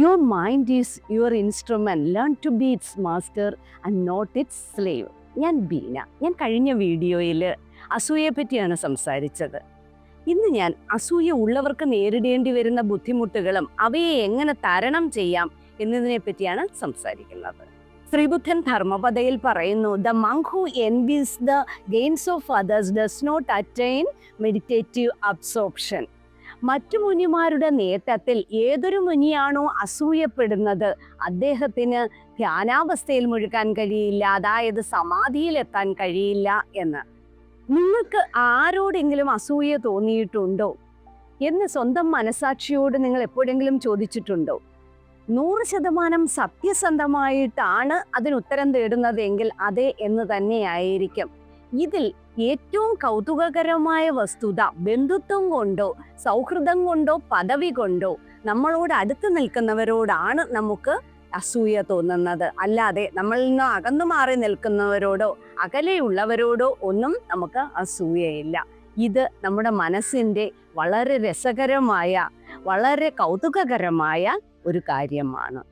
Your mind is your instrument learn to be its master and not its slave ഞാൻ ബീന. ഞാൻ കഴിഞ്ഞ വീഡിയോയിൽ അസൂയയെ പറ്റിയാണ് സംസാരിച്ചത്. ഇന്ന് ഞാൻ അസൂയ ഉള്ളവർക്ക് നേരിടേണ്ടി വരുന്ന ബുദ്ധിമുട്ടുകളും അവയെ എങ്ങനെ തരണം ചെയ്യാം എന്നതിനെ പറ്റിയാണ് സംസാരിക്കുന്നത്. ശ്രീബുദ്ധൻ ധർമ്മപദയിൽ പറയുന്നു the man who envies the gains of others does not attain meditative absorption മറ്റു മുനിമാരുടെ നേട്ടത്തിൽ ഏതൊരു മുനിയാണോ അസൂയപ്പെടുന്നത്? അദ്ദേഹത്തിന് ധ്യാനാവസ്ഥയിൽ മുഴുകാൻ കഴിയില്ല അതായത് സമാധിയിലെത്താൻ കഴിയില്ല എന്ന്. നിങ്ങൾക്ക് ആരോടെങ്കിലും അസൂയ തോന്നിയിട്ടുണ്ടോ? എന്ന് സ്വന്തം മനസാക്ഷിയോട് നിങ്ങൾ എപ്പോഴെങ്കിലും ചോദിച്ചിട്ടുണ്ടോ? നൂറ് ശതമാനം സത്യസന്ധമായിട്ടാണ് അതിന് ഉത്തരം തേടുന്നതെങ്കിൽ അതെ എന്ന് തന്നെയായിരിക്കും. ഇതിൽ ഏറ്റവും കൗതുകകരമായ വസ്തുത ബന്ധുത്വം കൊണ്ടോ സൗഹൃദം കൊണ്ടോ പദവി കൊണ്ടോ നമ്മളോട് അടുത്ത് നിൽക്കുന്നവരോടാണ് നമുക്ക് അസൂയ തോന്നുന്നത്. അല്ലാതെ നമ്മളിൽ നിന്ന് അകന്നു മാറി നിൽക്കുന്നവരോടോ അകലെയുള്ളവരോടോ ഒന്നും നമുക്ക് അസൂയയില്ല. ഇത് നമ്മുടെ മനസ്സിന്റെ വളരെ രസകരമായ വളരെ കൗതുകകരമായ ഒരു കാര്യമാണ്.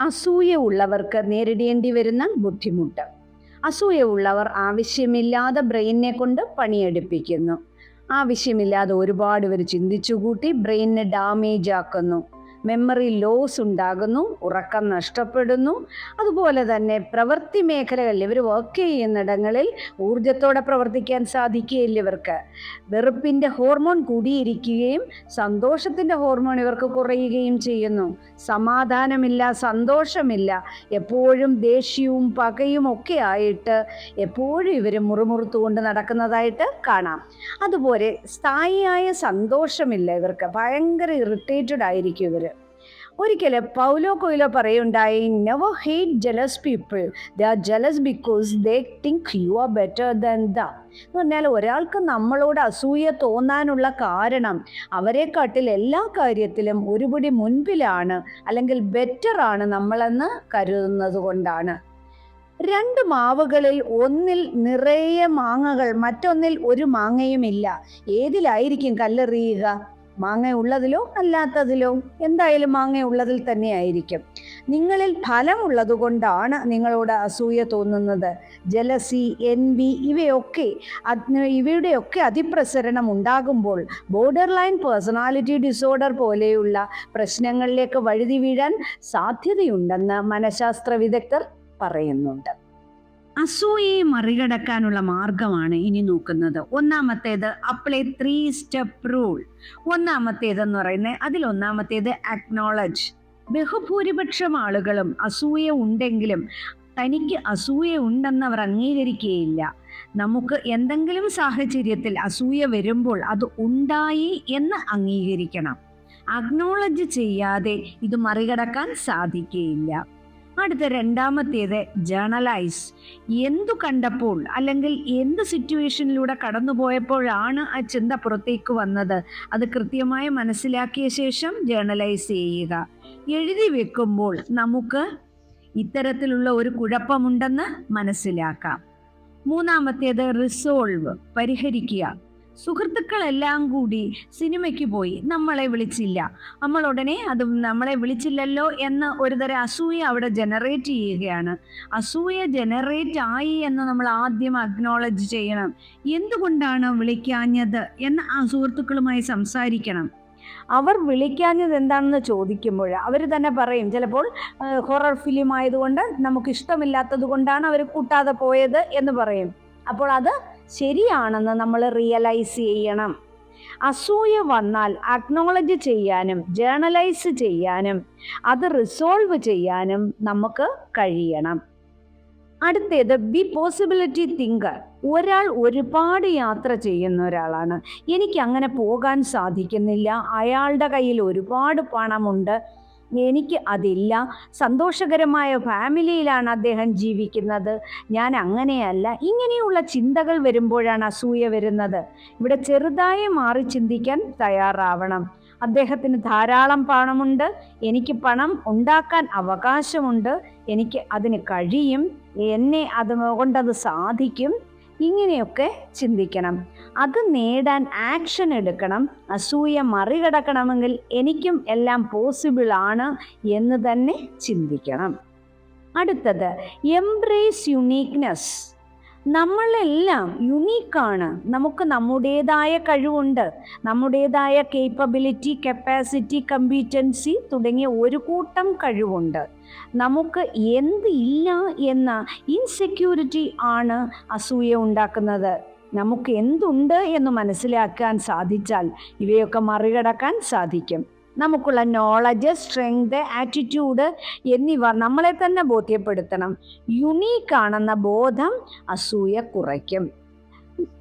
അസൂയ ഉള്ളവർക്ക് നേരിടേണ്ടി വരുന്ന ബുദ്ധിമുട്ട്. അസൂയ ഉള്ളവർ ആവശ്യമില്ലാതെ ബ്രെയിനിനെ കൊണ്ട് പണിയെടുപ്പിക്കുന്നു. ആവശ്യമില്ലാതെ ഒരുപാട് പേര് ചിന്തിച്ചു കൂട്ടി ബ്രെയിനിനെ ഡാമേജ് ആക്കുന്നു. മെമ്മറി ലോസ് ഉണ്ടാകുന്നു ഉറക്കം നഷ്ടപ്പെടുന്നു. അതുപോലെ തന്നെ പ്രവൃത്തി മേഖലകളിൽ ഇവർ വർക്ക് ചെയ്യുന്നിടങ്ങളിൽ ഊർജത്തോടെ പ്രവർത്തിക്കാൻ സാധിക്കുകയില്ല ഇവർക്ക്. വെറുപ്പിന്റെ ഹോർമോൺ കൂടിയിരിക്കുകയും സന്തോഷത്തിന്റെ ഹോർമോൺ ഇവർക്ക് കുറയുകയും ചെയ്യുന്നു. സമാധാനമില്ല സന്തോഷമില്ല. എപ്പോഴും ദേഷ്യവും പകയും ഒക്കെ ആയിട്ട് എപ്പോഴും ഇവർ മുറിമുറുത്തുകൊണ്ട് നടക്കുന്നതായിട്ട് കാണാം. അതുപോലെ സ്ഥായിയായ സന്തോഷമില്ല ഇവർക്ക്. ഭയങ്കര ഇറിറ്റേറ്റഡ് ആയിരിക്കും ഇവർ ഒരിക്കൽ Paulo Coelho പറയുണ്ടായി never hate jealous people they are jealous because they think you are better than the എന്ന് പറഞ്ഞാൽ ഒരാൾക്ക് നമ്മളോട് അസൂയ തോന്നാനുള്ള കാരണം അവരെക്കാട്ടിൽ എല്ലാ കാര്യത്തിലും ഒരുപടി മുൻപിലാണ് അല്ലെങ്കിൽ ബെറ്ററാണ് നമ്മളെന്ന് കരുതുന്നത് കൊണ്ടാണ്. രണ്ട് മാവുകളിൽ ഒന്നിൽ നിറയെ മാങ്ങകൾ മറ്റൊന്നിൽ ഒരു മാങ്ങയുമില്ല. ഏതിലായിരിക്കും കല്ലെറിയുക? മാങ്ങ ഉള്ളതിലോ അല്ലാത്തതിലോ എന്തായാലും മാങ്ങ ഉള്ളതിൽ തന്നെ ആയിരിക്കും. നിങ്ങളിൽ ഫലമുള്ളതുകൊണ്ടാണ് നിങ്ങളോട് അസൂയ തോന്നുന്നത്. ജലസി എൻ എൻവി ഇവയൊക്കെ ഇവയുടെയൊക്കെ അതിപ്രസരണം ഉണ്ടാകുമ്പോൾ ബോർഡർ ലൈൻ പേഴ്സണാലിറ്റി ഡിസോർഡർ പോലെയുള്ള പ്രശ്നങ്ങളിലേക്ക് വഴുതി വീഴാൻ സാധ്യതയുണ്ടെന്ന് മനഃശാസ്ത്ര വിദഗ്ധർ പറയുന്നുണ്ട്. അസൂയയെ മറികടക്കാനുള്ള മാർഗമാണ് ഇനി നോക്കുന്നത്. ഒന്നാമത്തേത് അപ്ലൈ ത്രീ സ്റ്റെപ്പ് റൂൾ ഒന്നാമത്തേതെന്ന് പറയുന്നത് അതിൽ ഒന്നാമത്തേത് അക്നോളജ് ബഹുഭൂരിപക്ഷം ആളുകളും അസൂയ ഉണ്ടെങ്കിലും തനിക്ക് അസൂയ ഉണ്ടെന്ന് അവർ അംഗീകരിക്കുകയില്ല. നമുക്ക് എന്തെങ്കിലും സാഹചര്യത്തിൽ അസൂയ വരുമ്പോൾ അത് ഉണ്ടായി എന്ന് അംഗീകരിക്കണം. അക്നോളജ് ചെയ്യാതെ ഇത് മറികടക്കാൻ സാധിക്കുകയില്ല. അടുത്ത രണ്ടാമത്തേത് ജേണലൈസ് എന്തു കണ്ടപ്പോൾ അല്ലെങ്കിൽ എന്ത് സിറ്റുവേഷനിലൂടെ കടന്നുപോയപ്പോഴാണ് ആ ചിന്ത പുറത്തേക്ക് വന്നത്? അത് കൃത്യമായി മനസ്സിലാക്കിയ ശേഷം ജേണലൈസ് ചെയ്യുക. എഴുതി വെക്കുമ്പോൾ നമുക്ക് ഇത്തരത്തിലുള്ള ഒരു കുഴപ്പമുണ്ടെന്ന് മനസ്സിലാക്കാം. മൂന്നാമത്തേത് റിസോൾവ് പരിഹരിക്കുക. സുഹൃത്തുക്കളെല്ലാം കൂടി സിനിമയ്ക്ക് പോയി. നമ്മളെ വിളിച്ചില്ല. നമ്മൾ ഉടനെ അത് നമ്മളെ വിളിച്ചില്ലല്ലോ എന്ന് ഒരുതരം അസൂയ അവിടെ ജനറേറ്റ് ചെയ്യുകയാണ്. അസൂയ ജനറേറ്റ് ആയി എന്ന് നമ്മൾ ആദ്യം അക്നോളജ് ചെയ്യണം. എന്തുകൊണ്ടാണ് വിളിക്കാഞ്ഞത് എന്ന് ആ സുഹൃത്തുക്കളുമായി സംസാരിക്കണം. അവർ വിളിക്കാഞ്ഞത് എന്താണെന്ന് ചോദിക്കുമ്പോൾ അവർ തന്നെ പറയും. ചിലപ്പോൾ ഹൊറർ ഫിലിം ആയതുകൊണ്ട് നമുക്ക് ഇഷ്ടമില്ലാത്തത് കൊണ്ടാണ് അവർ കൂട്ടാതെ പോയത് എന്ന് പറയും. അപ്പോൾ അത് ശരിയാണെന്ന് നമ്മൾ റിയലൈസ് ചെയ്യണം. അസൂയ വന്നാൽ അക്നോളജ് ചെയ്യാനും ജേണലൈസ് ചെയ്യാനും അത് റിസോൾവ് ചെയ്യാനും നമുക്ക് കഴിയണം. അടുത്തേത് ബി പോസിബിലിറ്റി തിങ്കർ ഒരാൾ ഒരുപാട് യാത്ര ചെയ്യുന്ന ഒരാളാണ്. എനിക്ക് അങ്ങനെ പോകാൻ സാധിക്കുന്നില്ല. അയാളുടെ കയ്യിൽ ഒരുപാട് പണമുണ്ട്. എനിക്ക് അതില്ല. സന്തോഷകരമായ ഫാമിലിയിലാണ് അദ്ദേഹം ജീവിക്കുന്നത്. ഞാൻ അങ്ങനെയല്ല. ഇങ്ങനെയുള്ള ചിന്തകൾ വരുമ്പോഴാണ് അസൂയ വരുന്നത്. ഇവിടെ ചെറുതായി മാറി ചിന്തിക്കാൻ തയ്യാറാവണം. അദ്ദേഹത്തിന് ധാരാളം പണമുണ്ട്. എനിക്ക് പണം ഉണ്ടാക്കാൻ അവകാശമുണ്ട്. എനിക്ക് അതിന് കഴിയും. എന്നെ അത് കൊണ്ടത് സാധിക്കും. ഇങ്ങനെയൊക്കെ ചിന്തിക്കണം. അത് നേടാൻ ആക്ഷൻ എടുക്കണം. അസൂയ മറികടക്കണമെങ്കിൽ എനിക്കും എല്ലാം പോസിബിൾ ആണ് എന്ന് തന്നെ ചിന്തിക്കണം. അടുത്തത് എംബ്രേസ് യുണീക്നെസ് നമ്മളെല്ലാം യുണീക്കാണ് നമുക്ക് നമ്മുടേതായ കഴിവുണ്ട്. നമ്മുടേതായ കേപ്പബിലിറ്റി കപ്പാസിറ്റി കമ്പീറ്റൻസി തുടങ്ങിയ ഒരു കൂട്ടം കഴിവുണ്ട്. നമുക്ക് എന്ത് ഇല്ല എന്ന ഇൻസെക്യൂരിറ്റി ആണ് അസൂയ ഉണ്ടാക്കുന്നത്. നമുക്ക് എന്തുണ്ട് എന്ന് മനസ്സിലാക്കാൻ സാധിച്ചാൽ ഇവയൊക്കെ മറികടക്കാൻ സാധിക്കും. നമുക്കുള്ള നോളജ് സ്ട്രെങ്ത് ആറ്റിറ്റ്യൂഡ് എന്നിവ നമ്മളെ തന്നെ ബോധ്യപ്പെടുത്തണം. യുണീക്കാണെന്ന ബോധം അസൂയ കുറയ്ക്കും.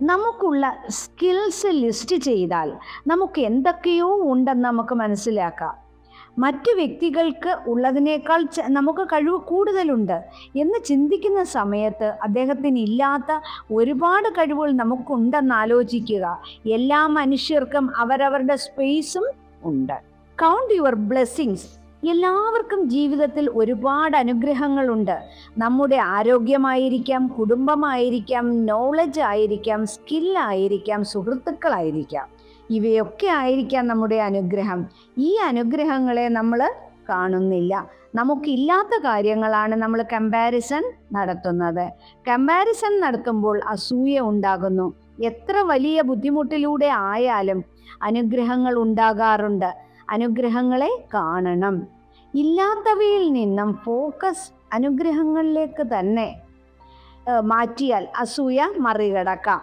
നമുക്കുള്ള സ്കിൽസ് ലിസ്റ്റ് ചെയ്താൽ നമുക്ക് എന്തൊക്കെയോ ഉണ്ടെന്ന് നമുക്ക് മനസ്സിലാക്കാം. മറ്റു വ്യക്തികൾക്ക് ഉള്ളതിനേക്കാൾ നമുക്ക് കഴിവ് കൂടുതലുണ്ട് എന്ന് ചിന്തിക്കുന്ന സമയത്ത് അദ്ദേഹത്തിന് ഇല്ലാത്ത ഒരുപാട് കഴിവുകൾ നമുക്കുണ്ടെന്ന് ആലോചിക്കുക. എല്ലാ മനുഷ്യർക്കും അവരവരുടെ സ്പേസും ഉണ്ട്. കൗണ്ട് യുവർ ബ്ലെസ്സിങ്സ് എല്ലാവർക്കും ജീവിതത്തിൽ ഒരുപാട് അനുഗ്രഹങ്ങളുണ്ട്. നമ്മുടെ ആരോഗ്യമായിരിക്കാം കുടുംബമായിരിക്കാം നോളജ് ആയിരിക്കാം സ്കില്ലായിരിക്കാം സുഹൃത്തുക്കളായിരിക്കാം. ഇവയൊക്കെ ആയിരിക്കാം നമ്മുടെ അനുഗ്രഹം. ഈ അനുഗ്രഹങ്ങളെ നമ്മൾ കാണുന്നില്ല. നമുക്കില്ലാത്ത കാര്യങ്ങളാണ് നമ്മൾ കമ്പാരിസൺ നടത്തുന്നത്. കമ്പാരിസൺ നടത്തുമ്പോൾ അസൂയ ഉണ്ടാകുന്നു. എത്ര വലിയ ബുദ്ധിമുട്ടിലൂടെ ആയാലും അനുഗ്രഹങ്ങൾ ഉണ്ടാകാറുണ്ട്. അനുഗ്രഹങ്ങളെ കാണണം. ഇല്ലാത്തവയിൽ നിന്നും ഫോക്കസ് അനുഗ്രഹങ്ങളിലേക്ക് തന്നെ മാറ്റിയാൽ അസൂയ മറികടക്കാം.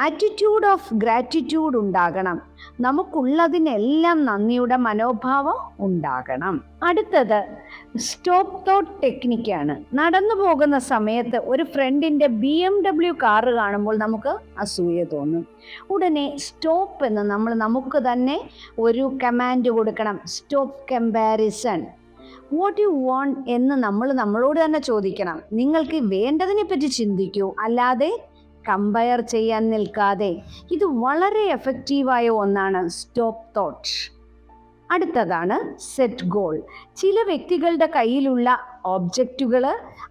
ആറ്റിറ്റ്യൂഡ് ഓഫ് ഗ്രാറ്റിറ്റ്യൂഡ് ഉണ്ടാകണം. നമുക്കുള്ളതിനെല്ലാം നന്ദിയുടെ മനോഭാവം ഉണ്ടാകണം. അടുത്തത് സ്റ്റോപ്പ് തോട്ട് ടെക്നിക്കാണ് നടന്നു പോകുന്ന സമയത്ത് ഒരു ഫ്രണ്ടിന്റെ ബി എം ഡബ്ല്യു കാറ് കാണുമ്പോൾ നമുക്ക് അസൂയ തോന്നും. ഉടനെ സ്റ്റോപ്പ് എന്ന് നമ്മൾ നമുക്ക് തന്നെ ഒരു കമാൻഡ് കൊടുക്കണം. Stop comparison what you want എന്ന് നമ്മൾ നമ്മളോട് തന്നെ ചോദിക്കണം. നിങ്ങൾക്ക് വേണ്ടതിനെ പറ്റി ചിന്തിക്കൂ. അല്ലാതെ കമ്പയർ ചെയ്യാൻ നിൽക്കാതെ ഇത് വളരെ എഫക്റ്റീവായ ഒന്നാണ് സ്റ്റോപ്പ് തോട്ട് അടുത്തതാണ് സെറ്റ് ഗോൾ ചില വ്യക്തികളുടെ കയ്യിലുള്ള ഓബ്ജക്റ്റുകൾ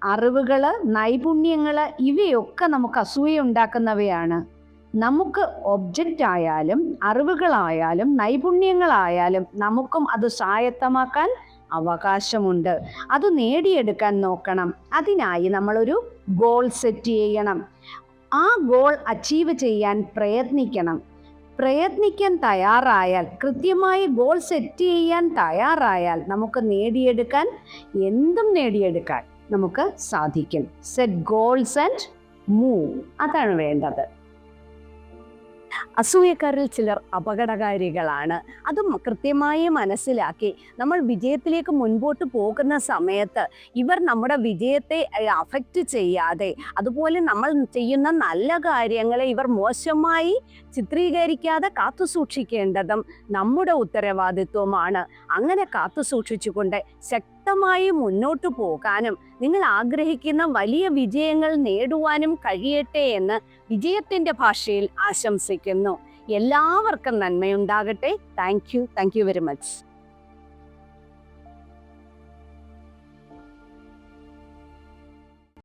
അറിവുകൾ നൈപുണ്യങ്ങൾ ഇവയൊക്കെ നമുക്ക് അസൂയ ഉണ്ടാക്കുന്നവയാണ് നമുക്ക് ഒബ്ജക്റ്റ് ആയാലും അറിവുകളായാലും നൈപുണ്യങ്ങളായാലും നമുക്കും അത് സ്വായത്തമാക്കാൻ അവകാശമുണ്ട്. അത് നേടിയെടുക്കാൻ നോക്കണം. അതിനായി നമ്മളൊരു ഗോൾ സെറ്റ് ചെയ്യണം. ആ ഗോൾ അച്ചീവ് ചെയ്യാൻ പ്രയത്നിക്കണം. പ്രയത്നിക്കാൻ തയ്യാറായാൽ കൃത്യമായി ഗോൾ സെറ്റ് ചെയ്യാൻ തയ്യാറായാൽ നമുക്ക് നേടിയെടുക്കാൻ എന്തും നേടിയെടുക്കാൻ നമുക്ക് സാധിക്കും. സെറ്റ് ഗോൾസ് ആൻഡ് മൂവ് അതാണ് വേണ്ടത്. അസൂയക്കാരിൽ ചിലർ അപകടകാരികളാണ്. അതും കൃത്യമായി മനസ്സിലാക്കി നമ്മൾ വിജയത്തിലേക്ക് മുൻപോട്ട് പോകുന്ന സമയത്ത് ഇവർ നമ്മുടെ വിജയത്തെ അഫക്റ്റ് ചെയ്യാതെ അതുപോലെ നമ്മൾ ചെയ്യുന്ന നല്ല കാര്യങ്ങളെ ഇവർ മോശമായി ചിത്രീകരിക്കാതെ കാത്തു സൂക്ഷിക്കേണ്ടതും നമ്മുടെ ഉത്തരവാദിത്വമാണ്. അങ്ങനെ കാത്തു സൂക്ഷിച്ചുകൊണ്ട് ശക്തമായി മുന്നോട്ടു പോകാനും നിങ്ങൾ ആഗ്രഹിക്കുന്ന വലിയ വിജയങ്ങൾ നേടുവാനും കഴിയട്ടെ എന്ന് വിജയത്തിന്റെ ഭാഷയിൽ ആശംസിക്കുന്നു. എല്ലാവർക്കും നന്മയുണ്ടാകട്ടെ. Thank you thank you very much